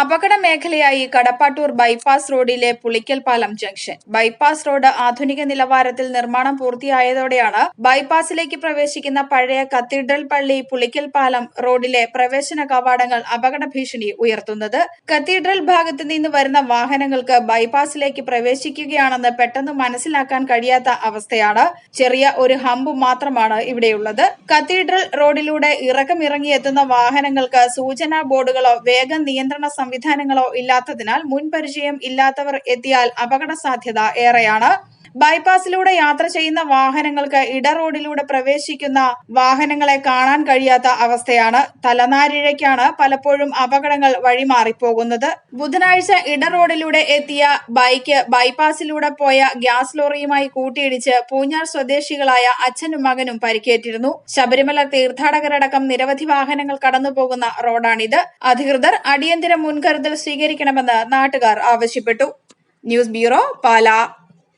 അപകട മേഖലയായി കടപ്പാട്ടൂർ ബൈപ്പാസ് റോഡിലെ പുളിക്കൽ പാലം ജംഗ്ഷൻ. ബൈപ്പാസ് റോഡ് ആധുനിക നിലവാരത്തിൽ നിർമ്മാണം പൂർത്തിയായതോടെയാണ് ബൈപ്പാസിലേക്ക് പ്രവേശിക്കുന്ന പഴയ കത്തീഡ്രൽ പള്ളി പുളിക്കൽ പാലം റോഡിലെ പ്രവേശന കവാടങ്ങൾ അപകട ഭീഷണി ഉയർത്തുന്നത്. കത്തീഡ്രൽ ഭാഗത്ത് നിന്ന് വരുന്ന വാഹനങ്ങൾക്ക് ബൈപ്പാസിലേക്ക് പ്രവേശിക്കുകയാണെന്ന് പെട്ടെന്ന് മനസ്സിലാക്കാൻ കഴിയാത്ത അവസ്ഥയാണ്. ചെറിയ ഒരു ഹമ്പ് മാത്രമാണ് ഇവിടെയുള്ളത്. കത്തീഡ്രൽ റോഡിലൂടെ ഇറക്കമിറങ്ങിയെത്തുന്ന വാഹനങ്ങൾക്ക് സൂചനാ ബോർഡുകളോ വേഗ നിയന്ത്രണ സംവിധാനങ്ങളോ ഇല്ലാത്തതിനാൽ മുൻപരിചയം ഇല്ലാത്തവർ എത്തിയാൽ അപകട സാധ്യത ഏറെയാണ്. ബൈപ്പാസിലൂടെ യാത്ര ചെയ്യുന്ന വാഹനങ്ങൾക്ക് ഇട റോഡിലൂടെ പ്രവേശിക്കുന്ന വാഹനങ്ങളെ കാണാൻ കഴിയാത്ത അവസ്ഥയാണ് തലനാരിഴയ്ക്കാണ് പലപ്പോഴും അപകടങ്ങൾ വഴിമാറിപ്പോകുന്നത്. ബുധനാഴ്ച ഇട റോഡിലൂടെ എത്തിയ ബൈക്ക് ബൈപ്പാസിലൂടെ പോയ ഗ്യാസ് ലോറിയുമായി കൂട്ടിയിടിച്ച് പൂഞ്ഞാർ സ്വദേശികളായ അച്ഛനും മകനും പരിക്കേറ്റിരുന്നു. ശബരിമല തീർത്ഥാടകരടക്കം നിരവധി വാഹനങ്ങൾ കടന്നുപോകുന്ന റോഡാണിത്. അധികൃതർ അടിയന്തര മുൻകരുതൽ സ്വീകരിക്കണമെന്ന് നാട്ടുകാർ ആവശ്യപ്പെട്ടു. News bureau Pala.